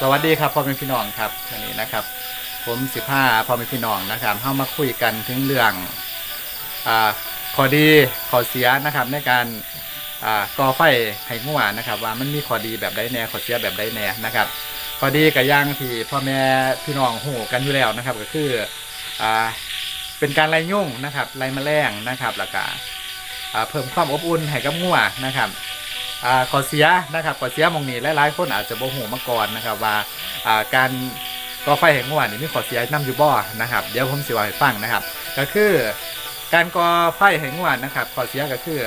สวัสดีครับพ่อแม่พี่น้องครับวันนี้นะครับ ผมสิบห้าพ่อแม่พี่น้องนะครับเข้ามาคุยกันถึงเรื่องอ่าข้อดีข้อเสียนะครับ ในการอ่าก่อไฟให้งัวนะครับ ว่ามันมีข้อดีแบบใดแน่ข้อเสียแบบใดแน่นะครับข้อดีกับย่างที่พ่อแม่พี่น้องหูกันอยู่แล้วนะครับ ก็คืออ่าเป็นการไล่ยุ่งนะครับไล่แมลงนะครับแล้วก็อ่าเพิ่มความอบอุ่นให้กับงัวนะครับ อ่าขอเสียนะครับขอเสียมองนี้หลายๆคนอาจจะบ่ฮู้มาก่อนนะครับว่าอ่าการก่อไฟแห่งวานนี้มีข้อเสียนํอยู่บ่นะครับ เดี๋ยวผมสิว่าให้ฟังนะครับ ก็คือการก่อไฟแห่งวานนะครับข้อเสียก็คือ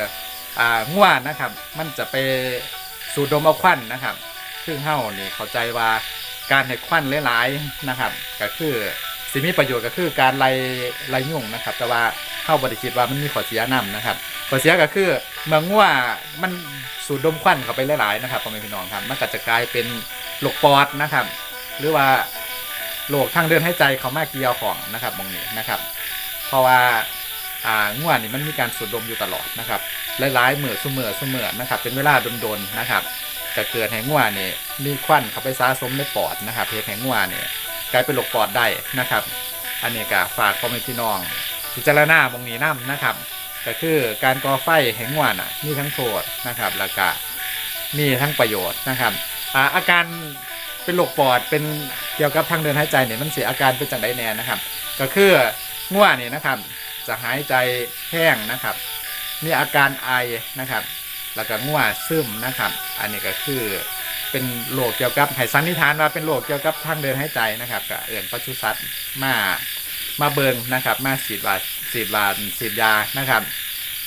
อ่าง่วนนะครับ มันจะไปสูดดมเอาควันนะครับซึ่งเฮานี่เข้าใจว่าการให้ควันหลายๆนะครับ ก็คือสิมีประโยชน์ก็คือการไล่ไล่ยุ่งนะครับ แต่ว่าเฮาบ่ได้คิดว่ามันมีข้อเสียนํนะครับข้อเสียก็คือเมื่อง่วมัน สูดดมควันเข้าไปหลายๆนะครับพ่อแม่พี่น้องครับมันก็จะกลายเป็นโรคปอดนะครับ หรือว่าโรคทางเดินหายใจเขามากเกี่ยวของนะครับมองนี้นะครับ เพราะว่าอ่าง่วนี่มันมีการสูดดมอยู่ตลอดนะครับหลายๆเหมือเสมอเสมอนะครับ เป็นเวลาดนๆนะครับก็เกิดให้ง่วนี่มีควันเข้าไปสะสมในปอดนะครับเพศให้ง่วนี่กลายเป็นโรคปอดได้นะครับ อันนี้ก็ฝากพ่อแม่พี่น้องพิจารณามองนี้นํนะครับ ก็คือการก่อไฟแห่งวันอะมีทั้งโทษนะครับแล้วก็มีทั้งประโยชน์นะครับอาอาการเป็นโรคปอดเป็นเกี่ยวกับทางเดินหายใจเนี่ยมันเสียอาการเป็นจังไดแน่นะครับ ก็คือง่วงนี่นะครับ จะหายใจแห้งนะครับ มีอาการไอนะครับ แล้วก็ง่วงซึมนะครับ อันนี้ก็คือเป็นโรคเกี่ยวกับให้สันนิษฐานว่าเป็นโรคเกี่ยวกับทางเดินหายใจนะครับก็เอื่นปศุสัตว์มามาเบิงนะครับ มาฉีดวา ฉีดวาฉีดยานะครับ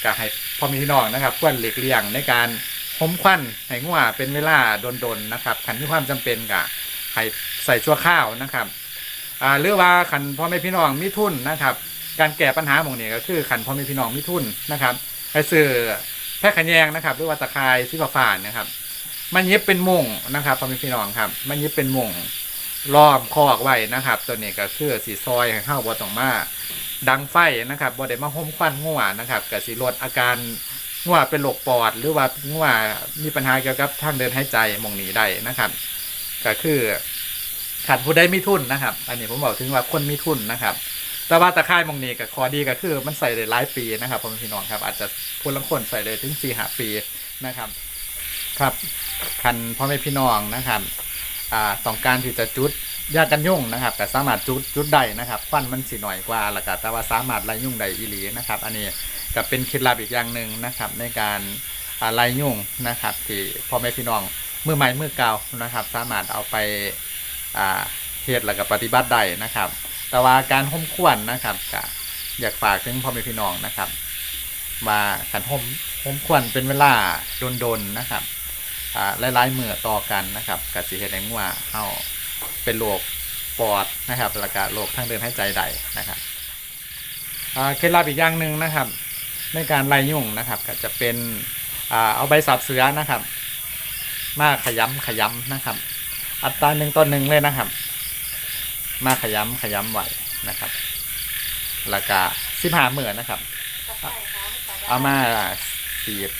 ก็ให้พ่อมีพี่น้องนะครับควรหลีกเลี่ยงในการห่มควันให้งัวเป็นเวลาโดนๆนะครับขันมีความจำเป็นก็ให้ใส่ชั่วข้าวนะครับอ่าหรือว่าขันพ่อแม่พี่น้องมีทุนนะครับ การแก้ปัญหาหมองนี้ก็คือขันพ่อแม่พี่น้องมีทุนนะครับให้ซื้อแพะขะแยงนะครับหรือว่าตะไคร้ที่ฝาๆนะครับมันเย็บเป็นมุงนะครับพ่อแม่พี่น้องครับ มันเย็บเป็นมุงล้อมคอกไว้นะครับ ตัวนี้ก็คือสีซอยข้าวบ่ต้องมา ดังไฟนะครับบ่ได้มาห่มควันงัวนะครับก็สิลดอาการงัวเป็นโรคปอด หรือว่างัวมีปัญหาเกี่ยวกับทางเดินหายใจมองหนีได้นะครับ ก็คือขันผู้ใดมีทุนนะครับ อันนี้ผมบอกถึงว่าคนมีทุนนะครับ แต่ว่าตะไคร่มองนี้ก็ข้อดีก็คือมันใส่ได้หลายปีนะครับพ่อแม่พี่น้องครับ อาจจะคนละคนใส่เลยถึงสี่ห้าปีนะครับ ครับคันพ่อแม่พี่น้องนะครับ อ่าต้องการที่จะจุด ยากันยุ่งนะครับก็สามารถจุดจุดได้นะครับควันมันสีหน่อยกว่าแล้วก็แต่ว่าสามารถไล่ยุ่งได้อีหลีนะครับ อันนี้ก็เป็นเคล็ดลับอีกอย่างหนึ่งนะครับ ในการไล่ยุ่งนะครับ ที่พ่อแม่พี่น้องมือใหม่มือเก่านะครับ สามารถเอาไปเฮ็ดแล้วก็ปฏิบัติได้นะครับ แต่ว่าการห่มควันนะครับก็อยากฝากถึงพ่อแม่พี่น้องนะครับมาขันห่มห่มควันเป็นเวลาโดนๆนะครับหลายๆเมื่อต่อกันนะครับกับสีเห็ดแดงว่าเฮา เป็นโรคปอดนะครับแล้วก็โรคทางเดินหายใจได้นะครับอ่าเคล็ดลับอีกอย่างหนึ่งนะครับ ในการไล่ยุ่งนะครับ ก็จะเป็นอ่าเอาใบสับเสือนะครับ มาขยำขยำนะครับ อัตราหนึ่งต่อหนึ่งเลยนะครับ มาขยำขยำไหวนะครับแล้วก็สิบห้าเมื่อนะครับ เอามาสีด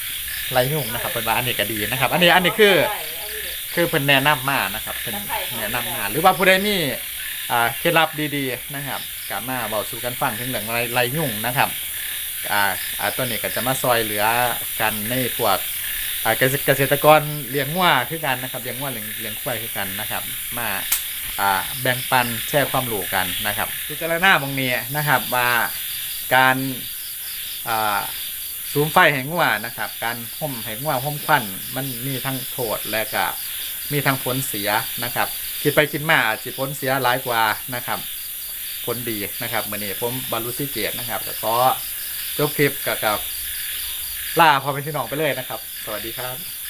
ไล่ยุ่งนะครับเป็นว่าอันนี้ก็ดีนะครับ อันนี้อันนี้คือ คือเพิ่นแนะนำมานะครับเพิ่นแนะนำมาหรือว่าผู้ใดมีอ่าเคล็ดลับดีๆนะครับกามาเบาสู่กันฟังถึงเรื่องไรไรยุ่งนะครับอ่าอ่าตัวนี้ก็จะมาซอยเหลือกันในพวกอ่าเกษเกษตรกรเลี้ยงวัวคือกันนะครับเลี้ยงวัวเลี้ยงเลี้ยงควายคือกันนะครับ มาอ่าแบ่งปันแชร์ความรู้กันนะครับพิจารณาบางนี้นะครับว่าการอ่าซูมไฟแห่งงัวนะครับ การห่มแห่งงัวห่มควันมันมีทั้งโทษและก็ มีทั้งผลเสียนะครับ คิดไปคิดมาอาจจะผลเสียหลายกว่านะครับ ผลดีนะครับมื่อนี้ผมบรรลุสิเกียรตินะครับก็จบคลิปกับกับล่าพอเป็นพี่น้องไปเลยนะครับ สวัสดีครับ